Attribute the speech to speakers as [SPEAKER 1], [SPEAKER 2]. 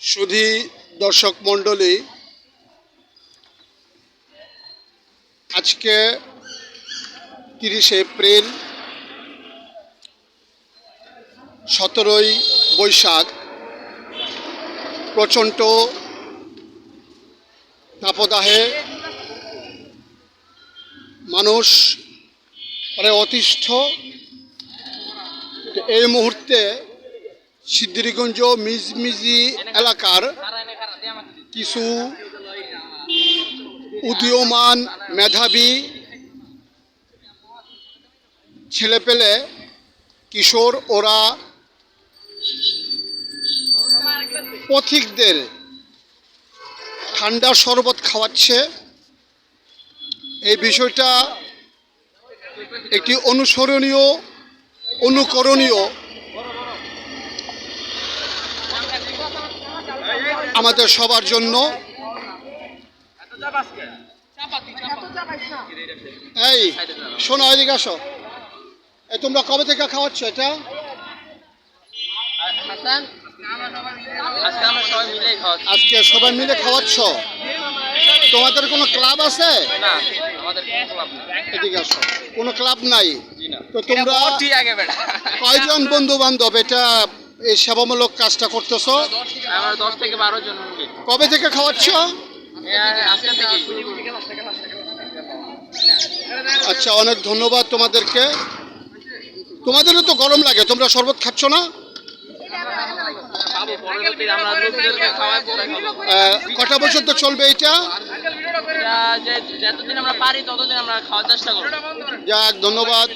[SPEAKER 1] সুধি দর্শক মণ্ডলী আজকে তিরিশে এপ্রিল সতেরোই বৈশাখ প্রচণ্ড তাপদাহে মানুষ মানে অতিষ্ঠ এই মুহূর্তে সিদ্ধিরগঞ্জ মিজমিজি এলাকার কিছু উদীয়মান মেধাবী ছেলেপেলে, কিশোর ওরা পথিকদের ঠান্ডা শরবত খাওয়াচ্ছে। এই বিষয়টা একটি অনুসরণীয় অনুকরণীয়। আমাদের সবার জন্য। এই শোনো এদিকে আসো। তোমরা কবে থেকে খাওয়াচ্ছ এটা?
[SPEAKER 2] আজকে সবাই
[SPEAKER 1] মিলে খাওয়াচ্ছ? তোমাদের কোনো ক্লাব আছে?
[SPEAKER 2] না আমাদের কোনো ক্লাব
[SPEAKER 1] এদিকে আসো। কোনো ক্লাব নাই? তো তোমরা কয়জন বন্ধু বান্ধব এটা এই সেবামূলক কাজটা করতেছো?
[SPEAKER 2] থেকে বারো জন
[SPEAKER 1] কবে থেকে খাওয়াচ্ছ? আচ্ছা অনেক ধন্যবাদ তোমাদেরকে। তোমাদেরও তো গরম লাগে তোমরা শরবত খাচ্ছ না? তো কটা পর্যন্ত চলবে এটা?
[SPEAKER 2] যতদিন আমরা পারি ততদিন আমরা খাওয়ার চেষ্টা করব।
[SPEAKER 1] যাক ধন্যবাদ।